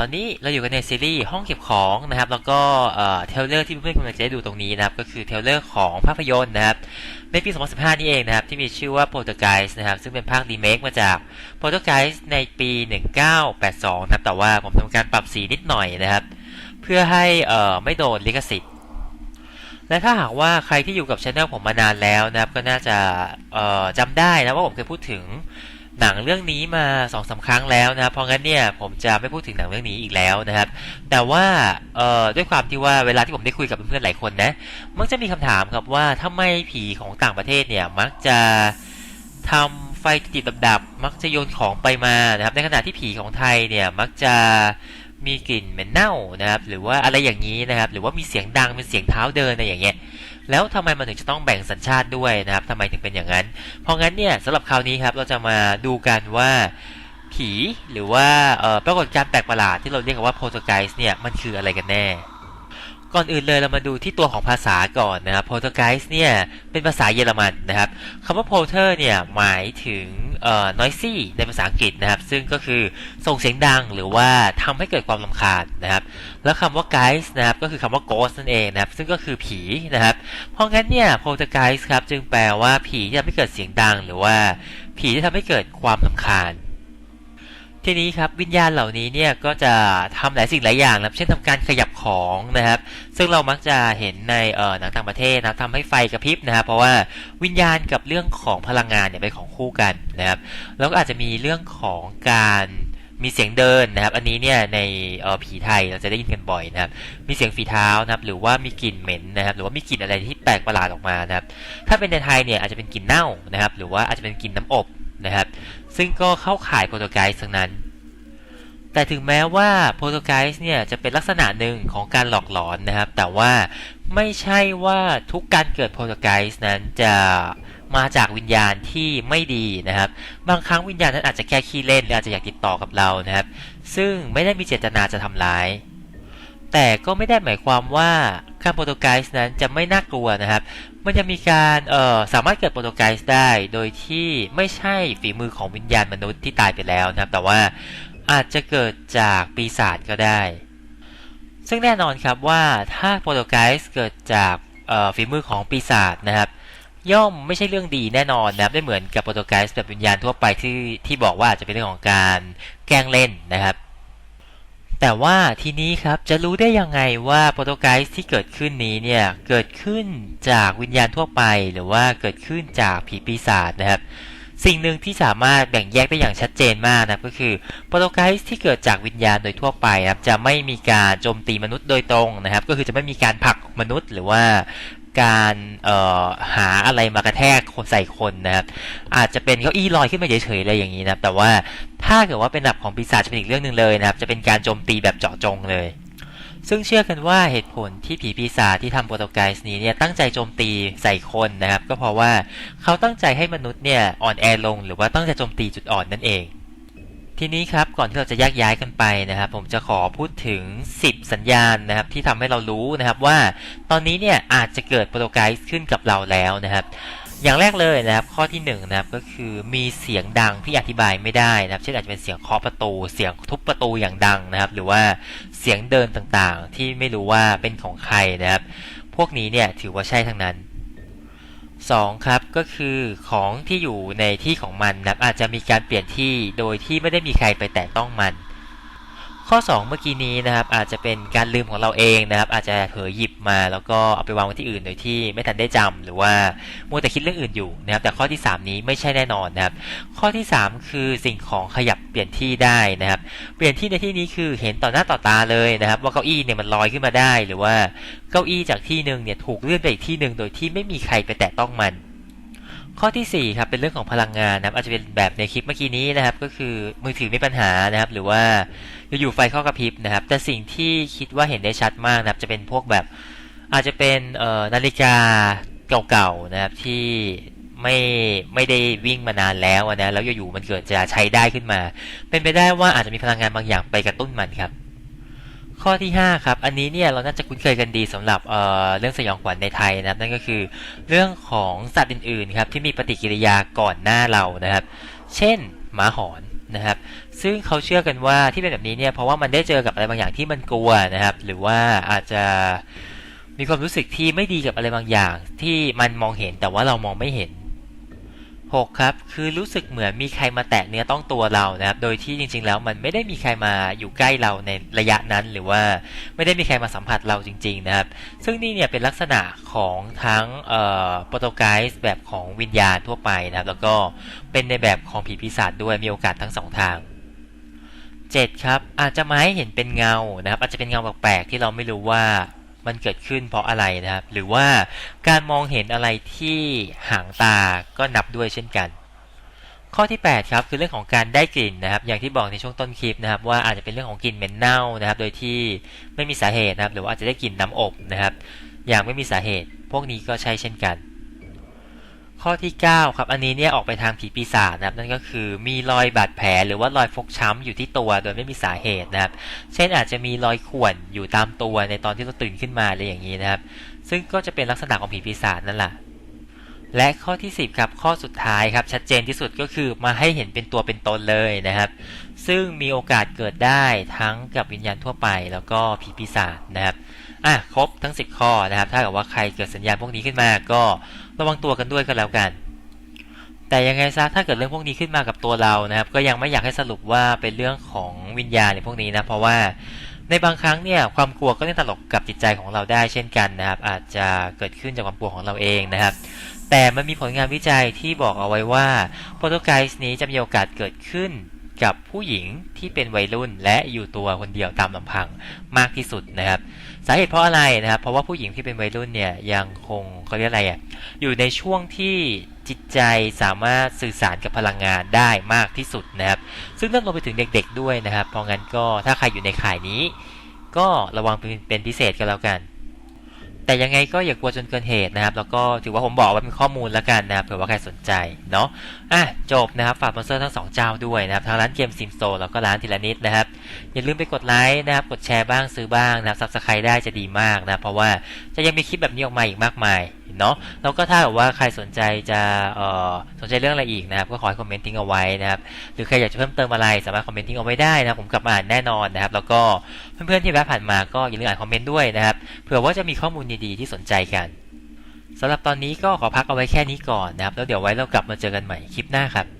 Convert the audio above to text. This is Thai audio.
ตอนนี้เราอยู่กันในซีรีส์ห้องเก็บของนะครับ แล้วก็เทเลอร์ที่เพื่อนๆกำลังจะได้ดูตรงนี้นะครับ ก็คือเทเลอร์ของภาพยนตร์นะครับในปี 2015 นี่เองนะครับ ที่มีชื่อว่า p o l t e r g e i s นะครับ ซึ่งเป็นภาครีเมคมาจาก p o l t e r g e i s ในปี 1982 นะครับ แต่ว่าผมทำการปรับสีนิดหน่อยนะครับ เพื่อให้เอ่อไม่โดนลิขสิทธิ์และถ้าหากว่าใครที่อยู่กับช anel ผมมานานแล้วนะครับ ก็น่าจะเอ่อจำได้นะว่าผมเคยพูดถึง หนังเรื่องนี้มาสองสาครั้งแล้วนะครับเพราะงั้นเนี่ยผมจะไม่พูดถึงหนังเรื่องนี้อีกแล้วนะครับ แต่ว่าด้วยความที่ว่าเวลาที่ผมได้คุยกับเพื่อนๆหลายคนนะมักจะมีคำถามครับว่าทำไมผีของต่างประเทศเนี่ยมักจะทำไฟติดดับๆมักจะโยนของไปมานะครับ ในขณะที่ผีของไทยเนี่ยมักจะมีกลิ่นเหม็นเน่านะครับ หรือว่าอะไรอย่างนี้นะครับ หรือว่ามีเสียงดังเป็นเสียงเท้าเดินอะไรอย่างเงี้ย แล้วทำไมมันถึงจะต้องแบ่งสัญชาติด้วยนะครับทำไมถึงเป็นอย่างนั้น เพราะงั้นเนี่ยสำหรับคราวนี้ครับเราจะมาดูกันว่าผีหรือว่าเอ่อปรากฏการณ์แปลกประหลาดที่เราเรียกกันว่าโพล t ไกส์เนี่ยมันคืออะไรกันแน่ ก่อนอื่นเลยเรามาดูที่ตัวของภาษาก่อนนะครับ p o l t e r g e i s t เนี่ยเป็นภาษาเยอรมันนะครับคำว่า polter เนี่ยหมายถึงเอ่อ noisy ในภาษาอังกฤษนะครับ ซึ่งก็คือส่งเสียงดังหรือว่าทำให้เกิดความรำคาญนะครับ แล้วคำว่า geist นะครับก็คือคำว่า ghost นั่นเองนะครับ ซึ่งก็คือผีนะครับ เพราะงั้นเนี่ย poltergeist ครับจึงแปลว่าผีที่ทำให้เกิดเสียงดัง หรือว่าผีที่ทำให้เกิดความรำคาญ ทีนี้ครับวิญญาณเหล่านี้เนี่ยก็จะทำหลายสิ่งหลายอย่างนะครับเช่นทำการขยับของนะครับ ซึ่งเรามักจะเห็นในเอ่อหนังต่างประเทศนะทำให้ไฟกระพริบนะครับ เพราะว่าวิญญาณกับเรื่องของพลังงานเนี่ยเป็นของคู่กันนะครับ แล้วก็อาจจะมีเรื่องของการมีเสียงเดินนะครับ อันนี้เนี่ยในออผีไทยเราจะได้ยินกันบ่อยนะครับ มีเสียงฝีเท้านะครับ หรือว่ามีกลิ่นเหม็นนะครับ หรือว่ามีกลิ่นอะไรที่แปลกประหลาดออกมานะครับ ถ้าเป็นในไทยเนี่ยอาจจะเป็นกลิ่นเน่านะครับ หรือว่าอาจจะเป็นกลิ่นน้ำอบ นะครับ ซึ่งก็เข้าข่ายโปรโตไกส์ทั้งนั้น แต่ถึงแม้ว่าโปรโตไกส์เนี่ยจะเป็นลักษณะหนึ่งของการหลอกหลอนนะครับ แต่ว่าไม่ใช่ว่าทุกการเกิดโปรโตไกส์นั้นจะมาจากวิญญาณที่ไม่ดีนะครับ บางครั้งวิญญาณนั้นอาจจะแค่ขี้เล่นหรืออาจจะอยากติดต่อกับเรานะครับ ซึ่งไม่ได้มีเจตนาจะทำร้าย แต่ก็ไม่ได้หมายความว่าการโปรโตไกส์นั้นจะไม่น่ากลัวนะครับ มันจะมีการเอ่อสามารถเกิดโปรโตไกส์ได้ โดยที่ไม่ใช่ฝีมือของวิญญาณมนุษย์ที่ตายไปแล้วนะครับ แต่ว่าอาจจะเกิดจากปีศาจก็ได้ ซึ่งแน่นอนครับว่าถ้าโปรโตไกส์เกิดจากเอ่อฝีมือของปีศาจนะครับย่อมไม่ใช่เรื่องดีแน่นอนนะครับไม่เหมือนกับโปรโตไกส์แบบวิญญาณทั่วไปที่ที่บอกว่าอาจจะเป็นเรื่องของการแกล้งเล่นนะครับ แต่ว่าทีนี้ครับจะรู้ได้ยังไงว่าโปรโตไกส์ที่เกิดขึ้นนี้เนี่ยเกิดขึ้นจากวิญญาณทั่วไป หรือว่าเกิดขึ้นจากผีปีศาจนะครับ สิ่งหนึ่งที่สามารถแบ่งแยกได้อย่างชัดเจนมากนะก็คือโปรโตไกส์ที่เกิดจากวิญญาณโดยทั่วไปนะครับจะไม่มีการโจมตีมนุษย์โดยตรงนะครับ ก็คือจะไม่มีการผลักมนุษย์หรือว่า การหาอะไรมากระแทกคนใส่คนนะครับ อาจจะเป็นเก้าอี้ลอยขึ้นมาเฉยๆอะไรอย่างนี้นะครับ แต่ว่าถ้าเกิดว่าเป็นระดับของปีศาจจะเป็นอีกเรื่องหนึ่งเลยนะครับ จะเป็นการโจมตีแบบเจาะจงเลยซึ่งเชื่อกันว่าเหตุผลที่ผีปีศาจที่ทำโปรโตไกส์นี้เนี่ยตั้งใจโจมตีใส่คนนะครับ ก็เพราะว่าเขาตั้งใจให้มนุษย์เนี่ยอ่อนแอลง หรือว่าตั้งใจโจมตีจุดอ่อนนั่นเอง ทีนี้ครับก่อนที่เราจะแยกย้ายกันไปนะครับ ผมจะขอพูดถึง 10 สัญญาณนะครับ ที่ทำให้เรารู้นะครับว่าตอนนี้เนี่ยอาจจะเกิดโปรโตไกส์ขึ้นกับเราแล้วนะครับ อย่างแรกเลยนะครับ ข้อที่1นงนะครับก็คือมีเสียงดังที่อธิบายไม่ได้นะครับ เช่นอาจจะเป็นเสียงเคาะประตู เสียงทุบประตูอย่างดังนะครับ หรือว่าเสียงเดินต่างๆ ที่ไม่รู้ว่าเป็นของใครนะครับ พวกนี้เนี่ยถือว่าใช่ทั้งนั้น 2ครับก็คือของที่อยู่ในที่ของมันนับอาจจะมีการเปลี่ยนที่โดยที่ไม่ได้มีใครไปแตะต้องมัน ข้อ 2 เมื่อกี้นี้นะครับอาจจะเป็นการลืมของเราเองนะครับอาจจะเผลอหยิบมาแล้วก็เอาไปวางไว้ที่อื่นโดยที่ไม่ทันได้จำหรือว่ามัวแต่คิดเรื่องอื่นอยู่นะครับแต่ข้อที่ 3 นี้ไม่ใช่แน่นอนนะครับข้อที่ 3 คือสิ่งของขยับเปลี่ยนที่ได้นะครับเปลี่ยนที่ในที่นี้คือเห็นต่อหน้าต่อตาเลยนะครับว่าเก้าอี้เนี่ยมันลอยขึ้นมาได้ หรือว่าเก้าอี้จากที่หนึ่งเนี่ยถูกเลื่อนไปอีกที่หนึ่งโดยที่ไม่มีใครไปแตะต้องมัน ข้อทีสี่ 4 ครับเป็นเรื่องของพลังงานนะครับอาจจะเป็นแบบในคลิปเมื่อกี้นี้นะครับ ก็คือมือถือมีปัญหานะครับ หรือว่าอยู่ๆไฟเข้ากระพริบนะครับ แต่สิ่งที่คิดว่าเห็นได้ชัดมากนะครับ จะเป็นพวกแบบอาจจะเป็นนาฬิกาเก่าๆนะครับที่ไม่ไม่ได้วิ่งมานานแล้วนะแล้วอยู่ๆมันเกิดจะใช้ได้ขึ้นมา เป็นไปได้ว่าอาจจะมีพลังงานบางอย่างไปกระตุ้นมันครับ ข้อที่ 5 ครับ อันนี้เนี่ยเราน่าจะคุ้นเคยกันดีสำหรับเเรื่องสยองขวัญในไทยนะครับ นั่นก็คือเรื่องของสัตว์อื่นๆครับที่มีปฏิกิริยาก่อนหน้าเรานะครับ เช่นหมาหอนนะครับ ซึ่งเขาเชื่อกันว่าที่เป็นแบบนี้เนี่ยเพราะว่ามันได้เจอกับอะไรบางอย่างที่มันกลัวนะครับ หรือว่าอาจจะมีความรู้สึกที่ไม่ดีกับอะไรบางอย่างที่มันมองเห็นแต่ว่าเรามองไม่เห็น 6. ครับคือรู้สึกเหมือนมีใครมาแตะเนื้อต้องตัวเรานะครับ โดยที่จริง ๆ แล้วมันไม่ได้มีใครมาอยู่ใกล้เราในระยะนั้น หรือว่าไม่ได้มีใครมาสัมผัสเราจริง ๆ นะครับ ซึ่งนี่เนี่ยเป็นลักษณะของทั้งโปรโตไกส์แบบของวิญญาณทั่วไปนะครับ แล้วก็เป็นในแบบของผีปีศาจด้วยมีโอกาสทั้งสองทาง 7. ครับอาจจะมาให้เห็นเป็นเงานะครับ อาจจะเป็นเงาแปลกๆที่เราไม่รู้ว่า มันเกิดขึ้นเพราะอะไรนะครับ หรือว่าการมองเห็นอะไรที่หางตาก็นับด้วยเช่นกัน ข้อที่ 8 ครับคือเรื่องของการได้กลิ่นนะครับ อย่างที่บอกในช่วงต้นคลิปนะครับ ว่าอาจจะเป็นเรื่องของกลิ่นเหม็นเน่านะครับ โดยที่ไม่มีสาเหตุนะครับ หรือว่าอาจจะได้กลิ่นน้ำอบนะครับ อย่างไม่มีสาเหตุ พวกนี้ก็ใช่เช่นกัน ข้อที่ 9 ครับ อันนี้เนี่ยออกไปทางผีปีศาจนะครับ นั่นก็คือมีรอยบาดแผลหรือว่ารอยฟกช้ำอยู่ที่ตัวโดยไม่มีสาเหตุนะครับ เช่นอาจจะมีรอยข่วนอยู่ตามตัวในตอนที่เราตื่นขึ้นมาอะไรอย่างนี้นะครับ ซึ่งก็จะเป็นลักษณะของผีปีศาจนั่นแหละและข้อที่ 10 ครับ ข้อสุดท้ายครับ ชัดเจนที่สุดก็คือมาให้เห็นเป็นตัวเป็นตนเลยนะครับ ซึ่งมีโอกาสเกิดได้ทั้งกับวิญญาณทั่วไป แล้วก็ผีปีศาจนะครับ อะครบทั้ง 10 ข้อนะครับ ถ้าเกิดว่าใครเกิดสัญญาณพวกนี้ขึ้นมาก็ระวังตัวกันด้วยก็แล้วกัน แต่ยังไงซะถ้าเกิดเรื่องพวกนี้ขึ้นมากับตัวเรานะครับ ก็ยังไม่อยากให้สรุปว่าเป็นเรื่องของวิญญาณในพวกนี้นะเพราะว่าในบางครั้งเนี่ยความกลัวก็เล่นตลกกับจิตใจของเราได้เช่นกันนะครับ อาจจะเกิดขึ้นจากความกลัวของเราเองนะครับ แต่มันมีผลงานวิจัยที่บอกเอาไว้ว่าโปรโตไกส์นี้จะมีโอกาสเกิดขึ้น กับผู้หญิงที่เป็นวัยรุ่นและอยู่ตัวคนเดียวตามลำพังมากที่สุดนะครับ สาเหตุเพราะอะไรนะครับ เพราะว่าผู้หญิงที่เป็นวัยรุ่นเนี่ยยังคงเขาเรียกอะไรอะอยู่ในช่วงที่จิตใจสามารถสื่อสารกับพลังงานได้มากที่สุดนะครับ ซึ่งนั่นรวมไปถึงเด็กๆด้วยนะครับ เพราะงั้นก็ถ้าใครอยู่ในข่ายนี้ ก็ระวังเป็นเป็นพิเศษกันแล้วกัน แต่ยังไงก็อย่ากลัวจนเกินเหตุนะครับ แล้วก็ถือว่าผมบอกไว่าเป็นข้อมูลแล้วกันนะครับเผื่อว่าใครสนใจเนาะอะจบนะครับฝากสปอนเซอร์ทั้งสองเจ้าด้วยนะครับทางร้านเกมซิมโซแล้วก็ร้านทีละนิดนะครับ อย่าลืมไปกดไลค์นะครับ กดแชร์บ้างซื้อบ้างนะครับซับสไครต์ได้จะดีมากนะเพราะว่าจะยังมีคลิปแบบนี้ออกมาอีกมากมาย เนาะแล้วก็ถ้าแบบว่าใครสนใจจะเอ่อสนใจเรื่องอะไรอีกนะครับก็ขอให้คอมเมนต์ทิ้งเอาไว้นะครับหรือใครอยากจะเพิ่มเติมอะไรสามารถคอมเมนต์ทิ้งเอาไว้ได้นะผมกลับมาอ่านแน่นอนนะครับ แล้วก็เพื่อนๆที่แวะผ่านมาก็อย่าลืมอ่านคอมเมนต์ด้วยนะครับเผื่อว่าจะมีข้อมูลดีๆที่สนใจกันสำหรับตอนนี้ก็ขอพักเอาไว้แค่นี้ก่อนนะครับ แล้วเดี๋ยวไว้เรากลับมาเจอกันใหม่คลิปหน้าครับ